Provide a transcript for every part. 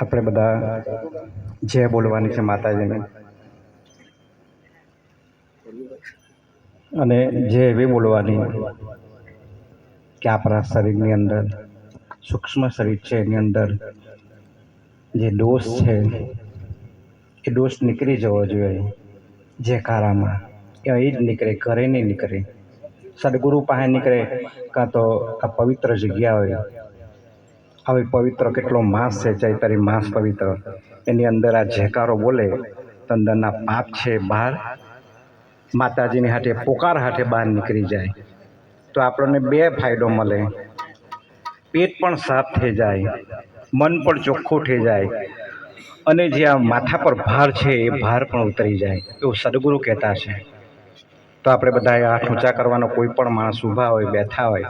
આપણે બધા જય બોલવાની છે માતાજીને. અને જય એવી બોલવાની કે આપણા શરીરની અંદર, સૂક્ષ્મ શરીર છે એની અંદર, જે દોષ છે, એ દોષ નીકળી જવો જોઈએ. જે કારામાં, એ અહીં જ નીકળે, ઘરે નહીં નીકળે. સદગુરુ પાસે નીકળે, કાં તો આ પવિત્ર જગ્યા હોય. આવી પવિત્ર કેટલો માસ છે, ચૈતરી માસ પવિત્ર. એની અંદર આ જયકારો બોલે તો અંદરના પાપ છે બહાર, માતાજીની હાથે પોકાર હાથે બહાર નીકળી જાય. તો આપણને બે ફાયદો મળે. પેટ પણ સાફ થઈ જાય, મન પણ ચોખ્ખું થઈ જાય, અને જે આ માથા પર ભાર છે એ ભાર પણ ઉતરી જાય, એવું સદગુરુ કહેતા છે તો આપણે બધા હાથ ઊંચા કરવાનો કોઈ પણ માણસ ઊભા હોય, બેઠા હોય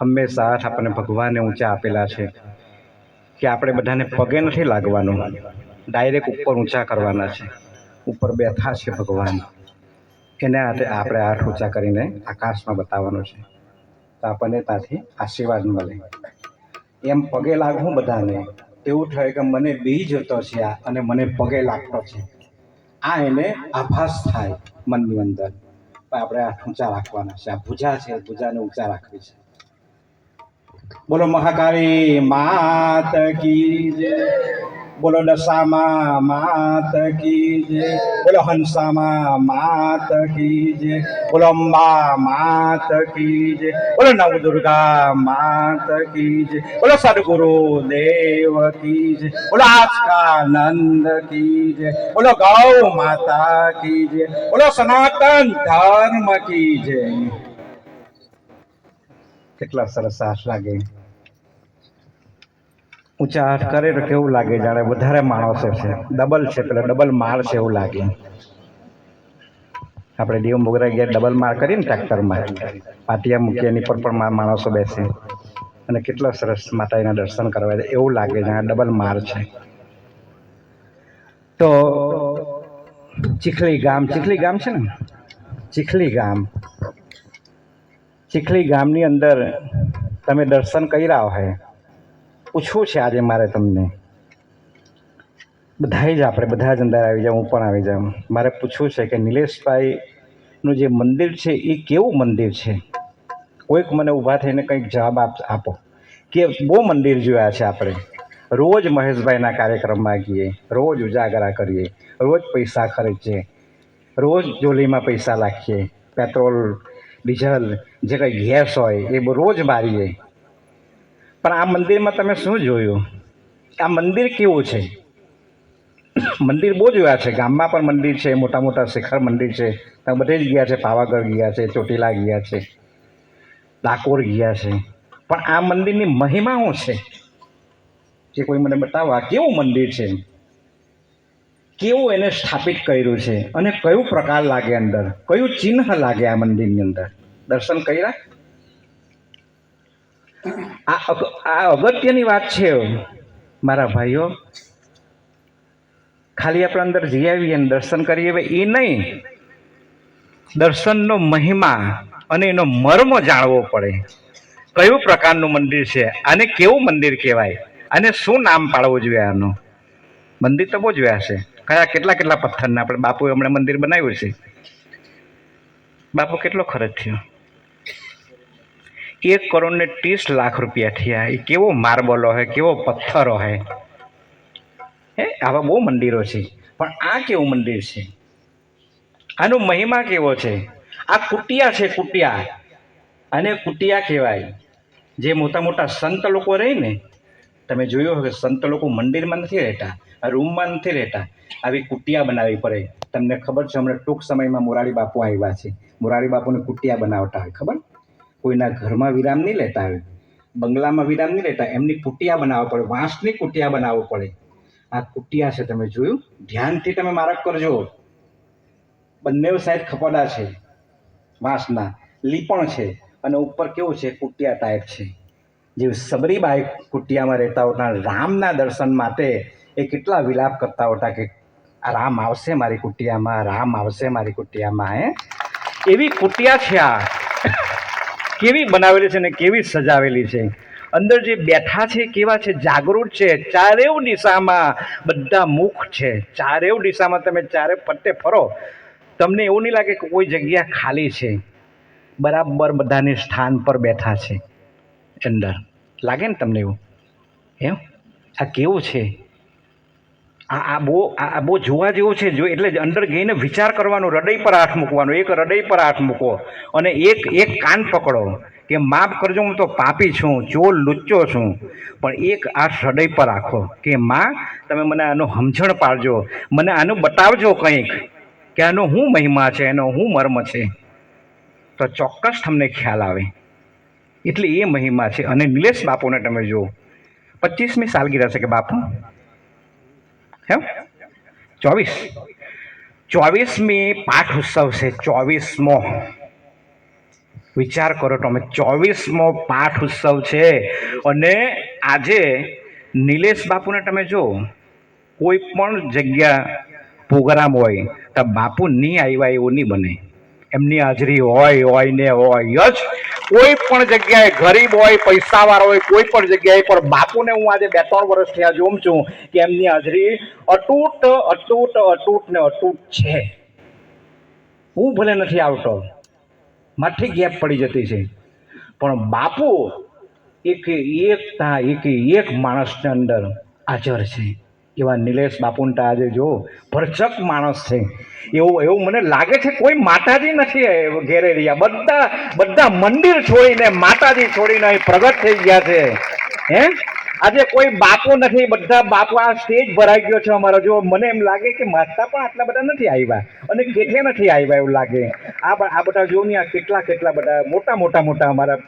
હંમેશા હાથ આપણને ભગવાને ઊંચા આપેલા છે કે આપણે બધાને પગે નથી લાગવાનું. ડાયરેક્ટ ઉપર ઊંચા કરવાના છે. ઉપર બેઠા છે ભગવાન. એને હાથે આપણે હાથ ઊંચા કરીને આકાશમાં બતાવવાનું છે. તો આપણને ત્યાંથી આશીર્વાદ મળે. એમ પગે લાગવું બધાને. એવું થાય કે મને બી જતો છે આ અને મને પગે લાગતો છે. આ એને આભાસ થાય મનની અંદર. પણ આપણે આ ઊંચા રાખવાના છે. આ ભુજા છે. ભુજાને ઊંચા રાખવી છે. બોલો મહાકાળી માત કી જય. બોલો દશામાં માત કી જય. બોલો હંસામાં માત કી જય. બોલો અંબા માત કી જય. બોલો નવ દુર્ગા માત કી જય. બોલો સદગુરુ દેવ કી જય. બોલો આસ્કાનંદ કી જય. બોલો ગૌ માતા કી જય. બોલો સનાતન ધર્મ કી જય. કેટલા સરસ હાથ લાગે. ઊંચા હાથ કરે તો કેવું લાગે જાણે વધારે માણસો છે ડબલ છે, પેલા ડબલ માળ છે એવું લાગે. આપણે દેવ મોગરા ગયા, ડબલ માળ કરીએ ને ટ્રેક્ટરમાં. પાટિયા મૂકીએ એની પર પણ માણસો બેસે. અને કેટલા સરસ માતાજીના દર્શન કરવા એવું લાગે જાણે ડબલ માર છે. તો ચીખલી ગામ ચીખલી ગામ છે ને? ચીખલી ગામ. ચીખલી ગામની અંદર તમે દર્શન કર્યા હોય, પૂછવું છે આજે મારે તમને. બધાય જ આપણે, બધા જ અંદર આવી જાઉં, હું પણ આવી જાઉં. મારે પૂછવું છે કે નિલેશભાઈનું જે મંદિર છે, એ કેવું મંદિર છે? કોઈક મને ઊભા થઈને કંઈક જવાબ આપ, આપો. કે બહુ મંદિર જોયા છે આપણે. રોજ મહેશભાઈના કાર્યક્રમમાં ગઈએ રોજ ઉજાગરા કરીએ, રોજ પૈસા ખર્ચીએ રોજ જોલીમાં પૈસા નાખીએ પેટ્રોલ ડીઝલ જે કંઈ ગેસ હોય એ રોજ મારીએ પણ આ મંદિરમાં તમે શું જોયું? આ મંદિર કેવું છે? મંદિર બહુ જોયા છે. ગામમાં પણ મંદિર છે મોટા મોટા શિખર મંદિર છે. તમે બધે જ ગયા છે. પાવાગઢ ગયા છે, ચોટીલા ગયા છે, ડાકોર ગયા છે. પણ આ મંદિરની મહિમા શું છે. જે કોઈ મને બતાવવા કેવું મંદિર છે? કેવું એને સ્થાપિત કર્યું છે અને કયું પ્રકાર લાગે અંદર? કયું ચિહ્ન લાગે આ મંદિરની અંદર? દર્શન કર્યા? આ આ અગત્યની વાત છે મારા ભાઈઓ. ખાલી આપણે અંદર જઈ આવીએ અને દર્શન કરીએ. એ નહીં. દર્શનનો મહિમા અને એનો મર્મ જાણવો પડે. કયું પ્રકારનું મંદિર છે? આને કેવું મંદિર કહેવાય? અને શું નામ પાડવું જોઈએ આનું? મંદિર તો બહુ જોયા છે. કયા કેટલા કેટલા પથ્થરના? આપણે બાપુએ હમણાં મંદિર બનાવ્યું છે. બાપુ, કેટલો ખર્ચ થયો? એક કરોડ ને ત્રીસ લાખ રૂપિયા થયા. એ કેવો માર્બલો હોય કેવો પથ્થરો હોય હે, આવા બહુ મંદિરો છે. પણ આ કેવું મંદિર છે? આનો મહિમા કેવો છે? આ કુટિયા છે કુટિયા. અને કુટિયા કહેવાય. જે મોટા મોટા સંત લોકો રહે ને, તમે જોયું હશે, સંત લોકો મંદિરમાં નથી રહેતા. રૂમમાં નથી રહેતા. આવી કુટિયા બનાવવી પડે. તમને ખબર છે, હમણાં ટૂંક સમયમાં મોરારી બાપુ આવ્યા છે. મોરારી બાપુને કુટિયા બનાવતા હોય, ખબર? કોઈના ઘરમાં વિરામ નહીં લેતા હોય. બંગલામાં વિરામ નહીં લેતા. એમની કુટિયા બનાવવા પડે. વાંસની કુટિયા બનાવવો પડે. આ કુટિયા છે, તમે જોયું? ધ્યાનથી તમે મારક કરજો. બંને સાઈડ ખપડા છે, વાંસના. લીપણ છે અને ઉપર કેવું છે, કુટિયા ટાઈપ છે. જે સબરીબાઈ કુટિયામાં રહેતા હોતા રામના દર્શન માટે એ કેટલા વિલાપ કરતા હોતા કે રામ આવશે મારી કુટિયામાં, રામ આવશે મારી કુટિયામાં, હે? એવી કુટિયા છે આ. કેવી બનાવેલી છે ને કેવી સજાવેલી છે? અંદર જે બેઠા છે કેવા છે? જાગૃત છે. ચારેવ દિશામાં બધા મુખ છે. ચારેવ દિશામાં તમે ચારે પટ્ટે ફરો, તમને એવું નહીં લાગે કે કોઈ જગ્યા ખાલી છે. બરાબર બધાને સ્થાન પર બેઠા છે. અંદર. લાગે ને તમને એવું? એમ? આ કેવું છે? આ આ બહુ આ બહુ જોવા જેવું છે. જો એટલે અંદર ગઈને વિચાર કરવાનો, હૃદય પર હાથ મૂકવાનો, એક હૃદય પર હાથ મૂકો અને એક એક કાન પકડો કે માફ કરજો, હું તો પાપી છું ચોર લુચ્ચો છું, પણ એક આ હૃદય પર રાખો કે માં, તમે મને આનું સમજણ પાડજો, મને આનું બતાવજો કંઈક કે આનો શું મહિમા છે, એનો શું મર્મ છે. તો ચોક્કસ તમને ખ્યાલ આવે. એટલે એ મહિમા છે. અને નિલેશ બાપુને તમે જુઓ. પચીસમી સાલગીરા છે કે બાપુ? એમ ચોવીસ. ચોવીસમી પાઠ ઉત્સવ છે, ચોવીસમો. વિચાર કરો તમે ચોવીસમો પાઠ ઉત્સવ છે. અને આજે નિલેશ બાપુને તમે જો કોઈ પણ જગ્યા પ્રોગ્રામ હોય, તો બાપુ નહીં આવ્યા એવું નહીં બને. એમની હાજરી હોય હોય ને હોય જ કોઈ પણ જગ્યાએ ગરીબ હોય, પૈસાવાળો હોય, કોઈ પણ જગ્યાએ, પણ બાપુને હું આજે બે ત્રણ વર્ષ થયા જોઉં છું કે એમની હાજરી અતૂટ અતૂટ અતૂટ ને અતૂટ છે. હું ભલે નથી આવતો માથી ગેપ પડી જતી છે. પણ બાપુ એક એકતા એક એક માણસની અંદર હાજર છે. એવા નિલેશ બાપુંટા આજે જો ભરચક માણસ છે. એવું એવું મને લાગે છે કોઈ માતાજી નથી ઘેરે રહ્યા. બધા બધા મંદિર છોડીને, માતાજી છોડીને અહીં પ્રગટ થઈ ગયા છે. હે? આજે કોઈ બાપુ નથી, બધા બાપુ આ સ્ટેજ ભરાઈ ગયો છે અમારો. જો મને એમ લાગે કે માતા પણ આટલા બધા નથી આવ્યા અને કેટલે નથી આવ્યા એવું લાગે. આ આ બધા જો ને આ કેટલા કેટલા બધા મોટા મોટા મોટા અમારા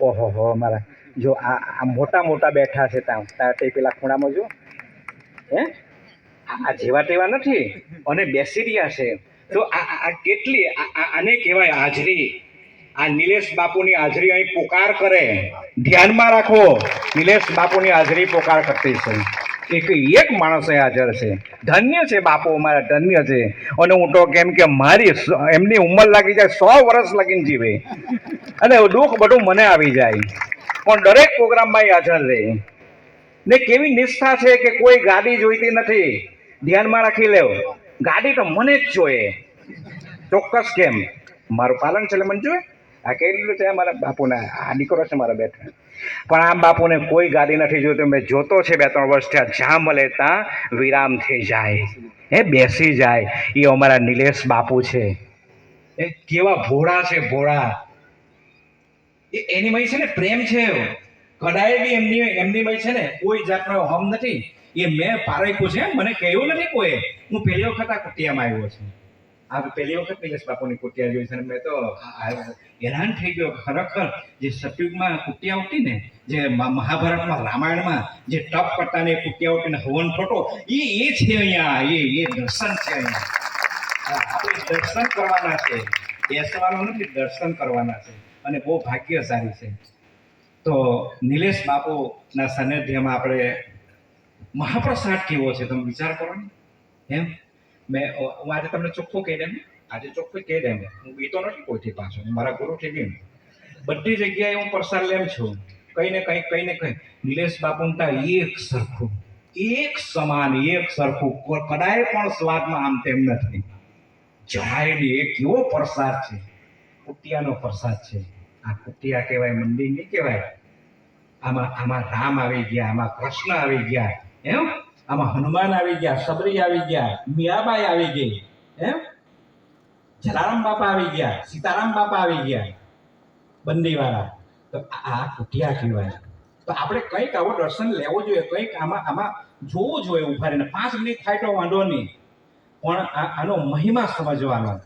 ઓહો હો અમારા. જો આ મોટા મોટા બેઠા છે ત્યાં. ત્યાં તે પેલા ખૂણામાં જો. હે? આ જેવા તેવા નથી. અને બેસી રહ્યા છે. તો આ કેટલી આને કહેવાય હાજરી. આ નિલેશ બાપુની હાજરી અહીં પોકાર કરે. ધ્યાનમાં રાખો. નિલેશ બાપુની હાજરી પોકાર કરતી છે. એક એક માણસ હાજર છે. ધન્ય છે બાપુ અમારા, ધન્ય છે. અને હું તો કેમ કે મારી એમની ઉંમર લાગી જાય, સો વર્ષ લગીને જીવે. અને દુઃખ બધું મને આવી જાય. પણ દરેક પ્રોગ્રામમાં હાજર રહે. ને કેવી નિષ્ઠા છે કે કોઈ ગાડી જોઈતી નથી? ધ્યાનમાં રાખી લેવ. ગાડી તો મને જ જોઈએ. ચોક્કસ કેમ? મારું પાલન છે એટલે મને જોઈએ. આ કેટલું છે? મારા બાપુના. આ દીકરો છે મારા બેઠા. પણ આમ બાપુને કોઈ ગાડી નથી જોઈતી. મેં જોતો છે બે ત્રણ વર્ષ થયા. જ્યાં મળે ત્યાં વિરામ થઈ જાય. હે, બેસી જાય. એ અમારા નિલેશ બાપુ છે. એ કેવા ભોળા છે ભોળા. એ એની મય છે ને પ્રેમ છે. કદાય બી એમની એમની ભાઈ છે ને, કોઈ જાતનો હમ નથી. એ મેં પારેખ્યું છે, મને કહ્યું નથી કોઈ. હું પહેલી વખત આ કુટિયામાં આવ્યો છું. આ પહેલી વખત નિલેશ બાપુની કુટિયા જોઈ છે અને મેં તો હેરાન થઈ ગયો ખરેખર જે સતયુગમાં કુટિયા ઉઠી ને, જે મહાભારતમાં, રામાયણમાં જે ટપ પટ્ટાને કુટિયા ઉઠીને હવન ફોટો, એ એ છે અહીંયા, એ એ દર્શન છે અહીંયા. આપણે દર્શન કરવાના છે. બેસવાનું નથી, દર્શન કરવાના છે. અને બહુ ભાગ્યશાળી છે. તો નિલેશ બાપુના સાનિધ્યમાં આપણે મહાપ્રસાદ કેવો છે તમે વિચાર કરો ને. એમ? મેં હું આજે તમને ચોખ્ખું કહી દેમ આજે ચોખ્ખું કહી દેમ હું બીતો નથી કોઈથી પાછો. હું મારા ગુરુથી બી. બધી જગ્યાએ હું પ્રસાદ લેમ છું. કઈ ને કઈ કઈ ને કઈ. નિલેશ બાપુના એક સરખું, એક સમાન, એક સરખું. કદાય પણ સ્વાદમાં આમ તેમ નથી. જાય ને એ કેવો પ્રસાદ છે? કુટિયાનો પ્રસાદ છે. આ કુટિયા કહેવાય મંદિર નહીં કહેવાય. આમાં આમાં રામ આવી ગયા, આમાં કૃષ્ણ આવી ગયા, એમ? આમાં હનુમાન આવી ગયા સબરી આવી ગયા મીરાબાઈ આવી ગઈ, એમ? જલારામ બાપા આવી ગયા, સીતારામ બાપા આવી ગયા, બંદીવાળા. તો આ કુટિયા કહેવાય. તો આપણે કંઈક આવો દર્શન લેવો જોઈએ, કંઈક આમાં આમાં જોવું જોઈએ ઊભા રહીને. પાંચ મિનિટ થાય તો વાંધો નહીં. પણ આનો મહિમા સમજવાનો.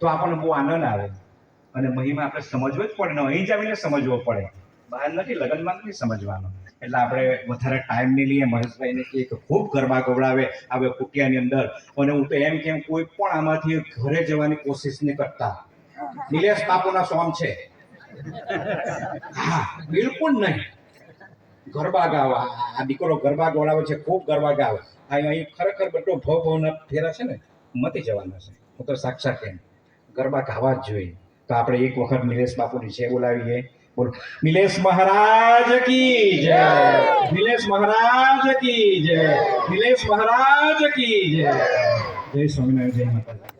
તો આપણને બહુ આનંદ આવે. અને મહિમા આપણે સમજવો જ પડે અહીં જ આવીને સમજવો પડે. બહાર નથી, લગ્નમાં નથી સમજવાનો. એટલે આપણે વધારે ટાઈમ નહીં લઈએ મહેશભાઈને કે ખૂબ ગરબા ગવડાવે આવે કુટિયાની અંદર. અને હું તો એમ કેમ કોઈ પણ આમાંથી ઘરે જવાની કોશિશ નહીં કરતા. નિલેશ બાપુના સોમ છે. હા, બિલકુલ નહીં. ગરબા ગાવા. આ દીકરો ગરબા ગવડાવે છે, ખૂબ ગરબા ગાવે. અહીં ખરેખર બધો ભવ ભવના ફેરા છે ને મતી જવાના છે. હું તો સાક્ષાત એમ. ગરબા ગાવા જ જોઈએ. તો આપણે એક વખત નિલેશ બાપુની છે બોલાવીએ બોલો. નિલેશ મહારાજ કી જય. નિલેશ મહારાજ કી જય. નિલેશ મહારાજ કી જય. જય સ્વામિનારાયણ જય માતાજી.